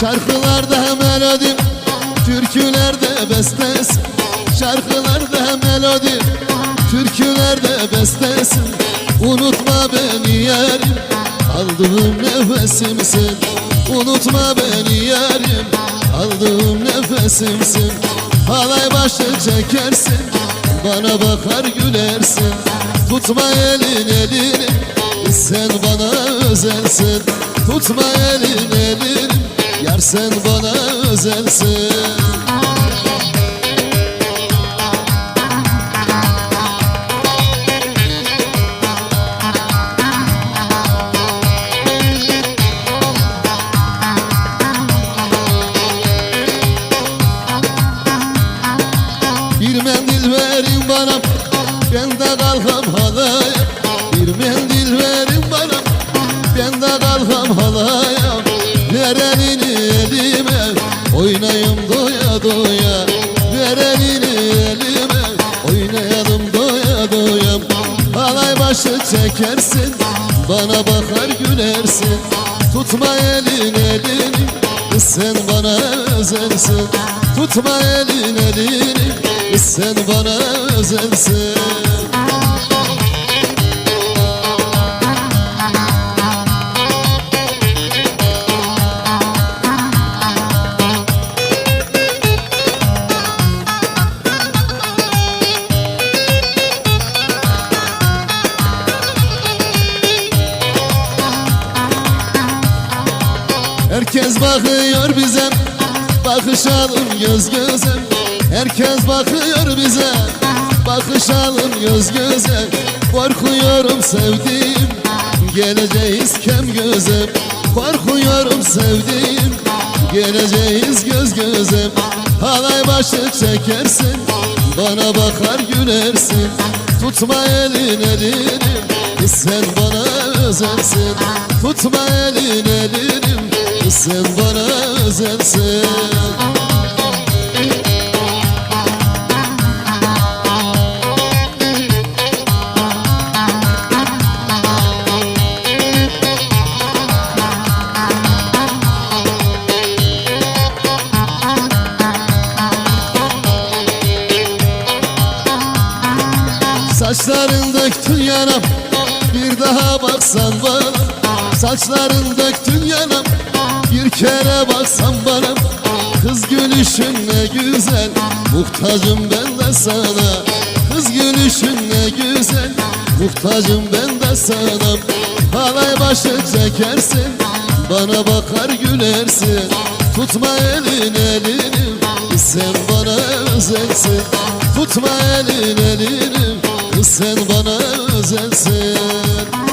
Şarkılarda melodi Türkülerde bestesin Şarkılarda melodi Türkülerde bestesin Unutma beni yarim Aldığım nefesimsin. Unutma beni yarim Aldığım nefesimsin. Halay başlı çekersin Bana bakar gülersin. Tutma elin elini Sen bana özelsin. Tutma elin elini. Yar sen bana özelsin. Bir mendil verin bana Ben de kalkam halaya. Bir mendil verin bana Ben de kalkam halaya çekersin Bana bakar gülersin. Tutma elin elini Sen bana özelsin Tutma elin elini Sen bana özelsin Herkes bakıyor bize Bakışalım göz göze. Herkes bakıyor bize Bakışalım göz göze. Korkuyorum sevdiğim Geleceğiz kem göze. Korkuyorum sevdiğim Geleceğiz göz göze. Halay başı çekersin Bana bakar gülersin. Tutma elin elini Sen bana özelsin. Tutma elin elini Sen bana özelsin Saçların döktün yanam Bir daha baksan bana Saçların döktün yanam Bir kere baksan bana. Kız gülüşün ne güzel Muhtacım ben de sana. Kız gülüşün ne güzel Muhtacım ben de sana. Halay başı çekersin Bana bakar gülersin. Tutma elin elini Sen bana özelsin. Tutma elin elini Sen bana özelsin